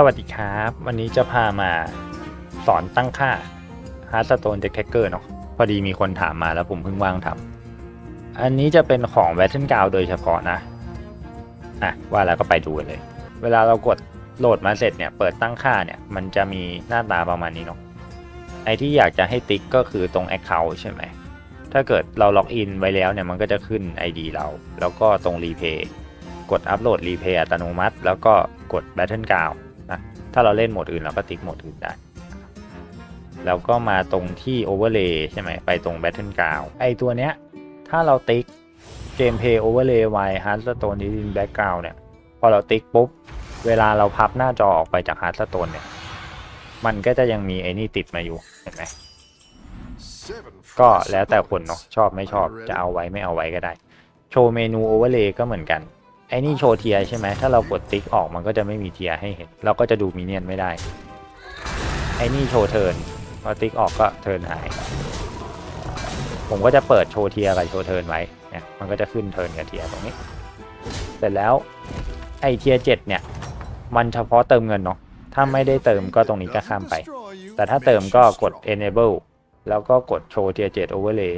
สวัสดีครับ วันนี้จะพามาสอนตั้งค่า Hearthstone Detector เนาะพอดีมีคนถามมาแล้วผมเพิ่งว่างทำอันนี้จะเป็นของ w a t t e n g o w โดยเฉพาะนะอะว่าแล้วก็ไปดูกันเลย เวลาเรากดโหลดมาเสร็จเนี่ย เปิดตั้งค่าเนี่ย มันจะมีหน้าตาประมาณนี้เนาะไอที่อยากจะให้ติ๊กก็คือตรง Account ใช่ไหม ถ้าเกิดเราล็อกอินไว้แล้วเนี่ยมันก็จะขึ้น ID เรา แล้วก็ตรงรีเพย์กดอัปโหลดรีเพย์อัตโนมัติ แล้วก็กด Battle g r o u n d ถ้าเราเล่นโหมดอื่นเราก็ติ๊กโหมดอื่นได้ แล้วก็มาตรงที่ Overlay ใช่ไหมไปตรง Battle g r o u n d ไอตัวเนี้ย ถ้าเราติ๊กเกมเพย์ Overlay Y Hearthstone in Background เนี่ย พอเราติ๊กปุ๊บ เวลาเราพับหน้าจอออกไปจาก Hearthstone เนี่ย มันก็จะยังมีไอ้นี่ติดมาอยู่ เห็นไหมก็แล้วแต่คนเนาะชอบไม่ชอบจะเอาไว้ไม่เอาไว้ก็ได้ โชว์เมนูโอเวอร์เลย์ก็เหมือนกัน ไอ้นี่โชว์เทียใช่ไหมถ้าเรากดติ๊กออกมันก็จะไม่มีเทียให้เห็น เราก็จะดูมิเนียนไม่ได้ ไอ้นี่โชว์เทิร์นพอติ๊กออกก็เทิร์นหาย ผมก็จะเปิดโชว์เทียกับโชว์เทิร์นไว้เนี่ยมันก็จะขึ้นเทิร์นกับเทียตรงนี้ เสร็จแล้วไอเทียเจ็ดเนี่ย มันเฉพาะเติมเงินเนาะ ถ้าไม่ได้เติมก็ตรงนี้ก็ข้ามไป แต่ถ้าเติมก็กด enable แล้วก็กดโชว์ tier 7 overlay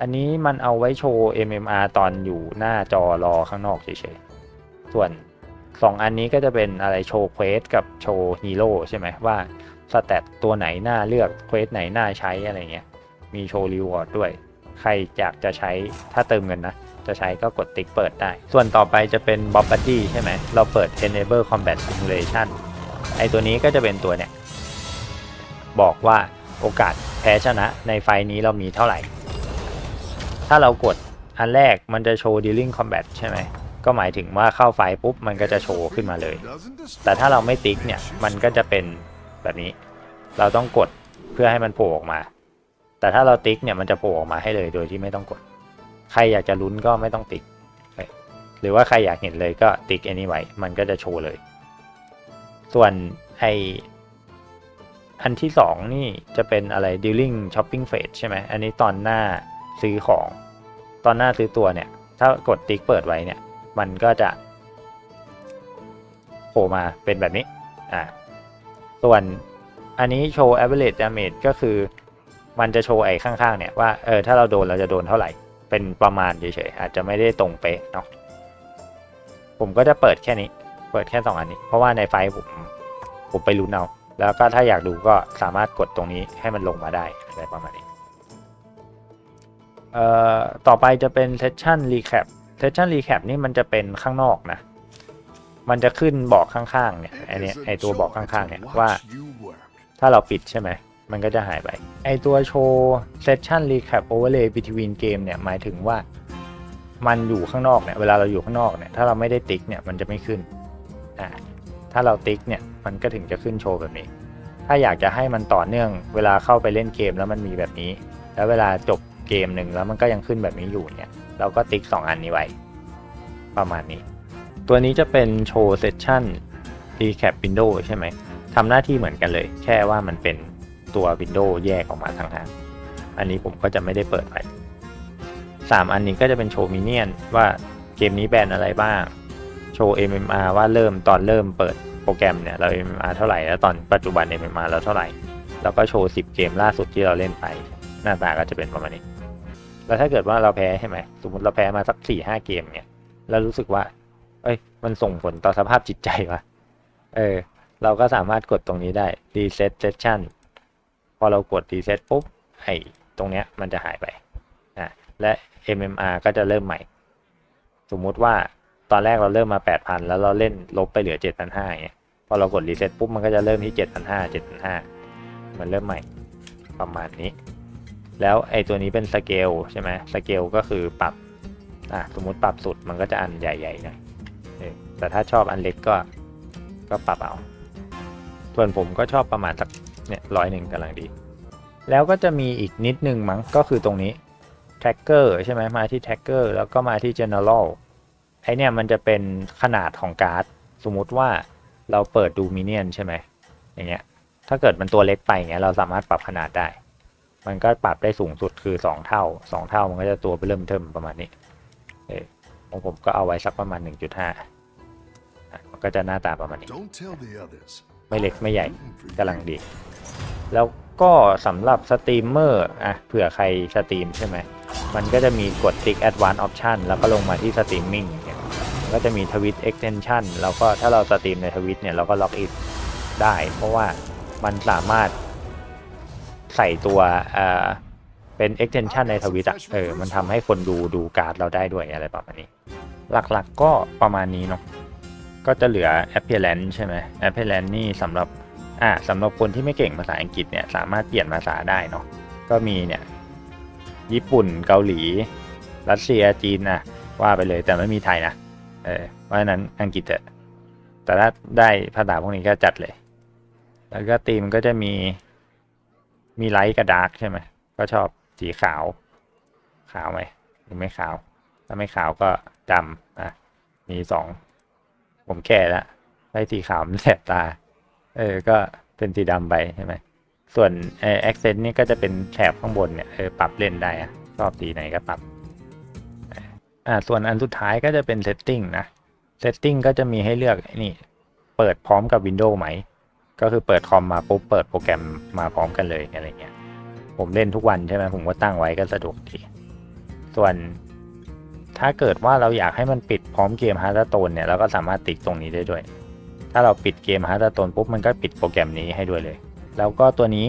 อันนี้มันเอาไว้โชว์ MMR ตอนอยู่หน้าจอรอข้างนอกเฉยๆ ส่วน 2 อันนี้ก็จะเป็นอะไรโชว์เควสกับโชว์ฮีโร่ใช่ไหมว่าสแตตตัวไหนน่าเลือกเควสไหนน่าใช้อะไรเงี้ย มีโชว์รีวอร์ดด้วย ใครอยากจะใช้ถ้าเติมเงินนะ จะใช้ก็กดติ๊กเปิดได้ ส่วนต่อไปจะเป็น Bob Buddy ใช่ไหม เราเปิด enable combat simulation ไอตัวนี้ก็จะเป็นตัวเนี่ย บอกว่าโอกาสแพ้ชนะในไฟล์นี้เรามีเท่าไหร่ ถ้าเรากดอันแรกมันจะโชว์ dealing combat ใช่ไหม ก็หมายถึงว่าเข้าไฟปุ๊บมันก็จะโชว์ขึ้นมาเลย แต่ถ้าเราไม่ติ๊กเนี่ย มันก็จะเป็นแบบนี้ เราต้องกดเพื่อให้มันโผล่ออกมา แต่ถ้าเราติ๊กเนี่ยมันจะโผล่ออกมาให้เลยโดยที่ไม่ต้องกด ใครอยากจะลุ้นก็ไม่ต้องติ๊ก หรือว่าใครอยากเห็นเลยก็ติ๊กอันนี้ไว้ มันก็จะโชว์เลย ส่วนไออันที่สองนี่จะเป็นอะไร dealing shopping phase ใช่ไหม อันนี้ตอนหน้าซื้อของ ตอนหน้าซื้อตัวเนี่ย ถ้ากดติ๊กเปิดไว้เนี่ย มันก็จะโผล่มาเป็นแบบนี้ อ่า ส่วนอันนี้โชว์ average damage ก็คือ มันจะโชว์ไอ้ข้างๆเนี่ยว่า เออ ถ้าเราโดนเราจะโดนเท่าไหร่ เป็นประมาณเฉยๆ อาจจะไม่ได้ตรงเป๊ะเนาะ ผมก็จะเปิดแค่นี้ เปิดแค่สองอันนี้ เพราะว่าในไฟล์ผม ผมไปลุ้นเอา แล้วก็ถ้าอยากดูก็สามารถกดตรงนี้ให้มันลงมาได้อะไรประมาณนี้ ต่อไปจะเป็น session recap session recap นี่มันจะเป็นข้างนอกนะ มันจะขึ้นบอกข้างๆเนี่ยไอเนี้ยไอตัวบอกข้างๆเนี่ยว่า ถ้าเราปิดใช่ไหม มันก็จะหายไป ไอตัวโชว์ session recap overlay between game เนี่ยหมายถึงว่ามันอยู่ข้างนอกเนี่ยเวลาเราอยู่ข้างนอกเนี่ยถ้าเราไม่ได้ติ๊กเนี่ยมันจะไม่ขึ้นอ่าถ้าเราติ๊กเนี่ยมันก็ถึงจะขึ้นโชว์แบบนี้ ถ้าอยากจะให้มันต่อเนื่อง เวลาเข้าไปเล่นเกมแล้วมันมีแบบนี้ แล้วเวลาจบ เกมหนึ่งแล้วมันก็ยังขึ้นแบบนี้อยู่เนี่ย เราก็ติ๊ก 2 อันนี้ไว้ ประมาณนี้ ตัวนี้จะเป็นโชว์เซสชั่น recap window ใช่ไหมทำหน้าที่เหมือนกันเลย แค่ว่ามันเป็นตัววินโดว์แยกออกมาทางหากอันนี้ผมก็จะไม่ได้เปิดไว้สามอันนี้ก็จะเป็นโชว์มิเนียนว่าเกมนี้แบนอะไรบ้าง โชว์ MMR ว่าเริ่มตอนเริ่มเปิดโปรแกรมเนี่ยเรา MMR เท่าไหร่แล้วตอนปัจจุบัน MMR เราเท่าไหร่ แล้วก็โชว์ 10 เกมล่าสุดที่เราเล่นไป หน้าตาก็จะเป็นประมาณนี้ แล้วถ้าเกิดว่าเราแพ้ใช่ไหมสมมติเราแพ้มาสัก4ี่ห้าเกมเนี่ยแล้วรู้สึกว่า เอ้ย มันส่งผลต่อสภาพจิตใจวะเออ เราก็สามารถกดตรงนี้ได้ reset session พอเรากด reset ปุ๊บไอ้ตรงเนี้ยมันจะหายไปอะและ MMR ก็จะเริ่มใหม่ สมมุติว่าตอนแรกเราเริ่มมา 8,000 แล้วเราเล่นลบไปเหลือ 7,500อย่าเงี้ยพอเรากด reset ปุ๊บมันก็จะเริ่มที่ 7,500 7,500มันเริ่มใหม่ประมาณนี้ แล้วไอ้ตัวนี้เป็นสเกลใช่ไหมสเกลก็คือปรับอะสมมุติปรับสุดมันก็จะอันใหญ่ๆหน่อยแต่ถ้าชอบอันเล็กก็ก็ปรับเอา ส่วนผมก็ชอบประมาณสักเนี่ยร้อยหนึ่งกำลังดี แล้วก็จะมีอีกนิดนึงมั้งก็คือตรงนี้ tracker ใช่ไหมมาที่ tracker แล้วก็มาที่ general ไอเนี่ยมันจะเป็นขนาดของการ์ด สมมุติว่าเราเปิดดูมิเนียนใช่ไหมอย่างเงี้ยถ้าเกิดมันตัวเล็กไปอย่างเงี้ยเราสามารถปรับขนาดได้ มันก็ปรับได้สูงสุดคือ 2 เท่า 2 เท่ามันก็จะตัวไปเริ่มเทิมประมาณนี้เออของผมก็เอาไว้สักประมาณ 1.5อะมันก็จะหน้าตาประมาณนี้ Don't tell the others. ไม่เล็กไม่ใหญ่ Rooting for you. กำลังดี แล้วก็สำหรับสตรีมเมอร์อะเผื่อใครสตรีมใช่ไหม มันก็จะมีกดติ๊ก Advanced Option แล้วก็ลงมาที่สตรีมมิ่งเนี่ยมันก็จะมีทวิต Extension แล้วก็ถ้าเราสตรีมในทวิตเนี่ยเราก็ล็อกอินได้ เพราะว่ามันสามารถ ใส่ตัวเออเป็น extension ในทวิตอะเออ มันทำให้คนดูดูการ์ดเราได้ด้วยอะไรประมาณนี้ หลักๆก็ประมาณนี้เนาะ ก็จะเหลือ appearance ใช่ไหม appearance นี่สำหรับ อ่าสำหรับคนที่ไม่เก่งภาษาอังกฤษเนี่ย สามารถเปลี่ยนภาษาได้เนาะ ก็มีเนี่ย ญี่ปุ่น เกาหลี รัสเซีย จีนนะว่าไปเลย แต่ไม่มีไทยนะ เออ เพราะฉะนั้นอังกฤษเถอะแต่ถ้าได้ภาษาพวกนี้ก็จัดเลย แล้วก็ตีมก็จะมี มีไลท์กับดาร์กใช่ไหมก็ชอบสีขาว ขาวไหมหรือไม่ขาว ถ้าไม่ขาวก็ดำอะมีสองผมแก่แล้วไล่สีขาวมันแสบตา เออ ก็เป็นสีดำไปใช่ไหมส่วนเออ accent นี่ก็จะเป็นแถบข้างบนเนี่ยเออปรับเล่นได้อะชอบสีไหนก็ปรับอ่าส่วนอันสุดท้ายก็จะเป็น setting นะ setting ก็จะมีให้เลือกนี่ เปิดพร้อมกับ Windows ไหม ก็คือเปิดคอมมาปุ๊บเปิดโปรแกรมมาพร้อมกันเลยอะไรเงี้ย ผมเล่นทุกวันใช่ไหมผมก็ตั้งไว้ก็สะดวกดีส่วนถ้าเกิดว่าเราอยากให้มันปิดพร้อมเกม Hearthstone เนี่ยเราก็สามารถติ๊กตรงนี้ได้ด้วย ถ้าเราปิดเกม Hearthstone ปุ๊บมันก็ปิดโปรแกรมนี้ให้ด้วยเลย แล้วก็ตัวนี้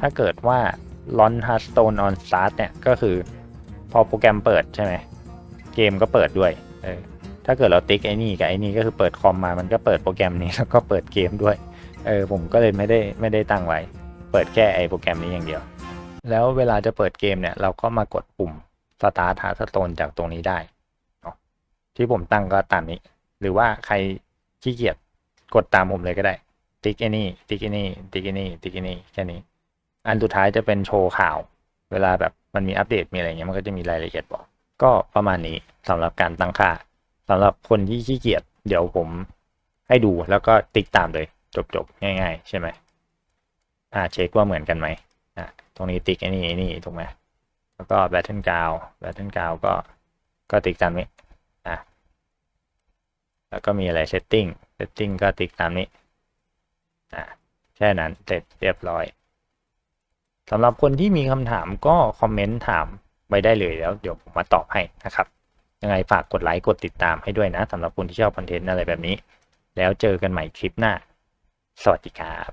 ถ้าเกิดว่า Launch Hearthstone on Start เนี่ยก็คือพอโปรแกรมเปิดใช่ไหมเกมก็เปิดด้วยเออถ้าเกิดเราติ๊กไอ้นี่กับไอ้นี่ก็คือเปิดคอมมามันก็เปิดโปรแกรมนี้แล้วก็เปิดเกมด้วย เออผมก็เลยไม่ได้ไม่ได้ตั้งไว้ เปิดแค่ไอโปรแกรมนี้อย่างเดียว แล้วเวลาจะเปิดเกมเนี่ย เราก็มากดปุ่ม Start h a r t s t o n e จากตรงนี้ได้ที่ผมตั้งก็ตามนี้ หรือว่าใครขี้เกียจกดตามผมเลยก็ได้ ติ๊กไอ้นี่ ติ๊กไอ้นี่ ติ๊กไอ้นี่ ติ๊กไอ้นี่ แค่นี้ อันสุดท้ายจะเป็นโชว์ข่าว เวลาแบบมันมีอัปเดตมีอะไรเงี้ยมันก็จะมีรายละเอียดบอก ก็ประมาณนี้สำหรับการตั้งค่าสำหรับคนที่ขี้เกียจเดี๋ยวผมให้ดูแล้วก็ติ๊กตามเลย จบๆง่าย ๆ ใช่ไหมอ่าเช็คว่าเหมือนกันไหมอ่าตรงนี้ติ๊กไอ้นี่ไอ้นี่ถูกไหมแล้วก็แบตเทิลกาวแบตเทิลกาวก็ก็ติ๊กตามนี้อะแล้วก็มีอะไรเซตติ้งเซตติ้งก็ติ๊กตามนี้อะแค่นั้นเสร็จเรียบร้อยสำหรับคนที่มีคำถามก็คอมเมนต์ถามไว้ได้เลยแล้วเดี๋ยวผมมาตอบให้นะครับ ยังไงฝากกดไลค์กดติดตามให้ด้วยนะสำหรับคนที่ชอบคอนเทนต์อะไรแบบนี้ แล้วเจอกันใหม่คลิปหน้า สวัสดีครับ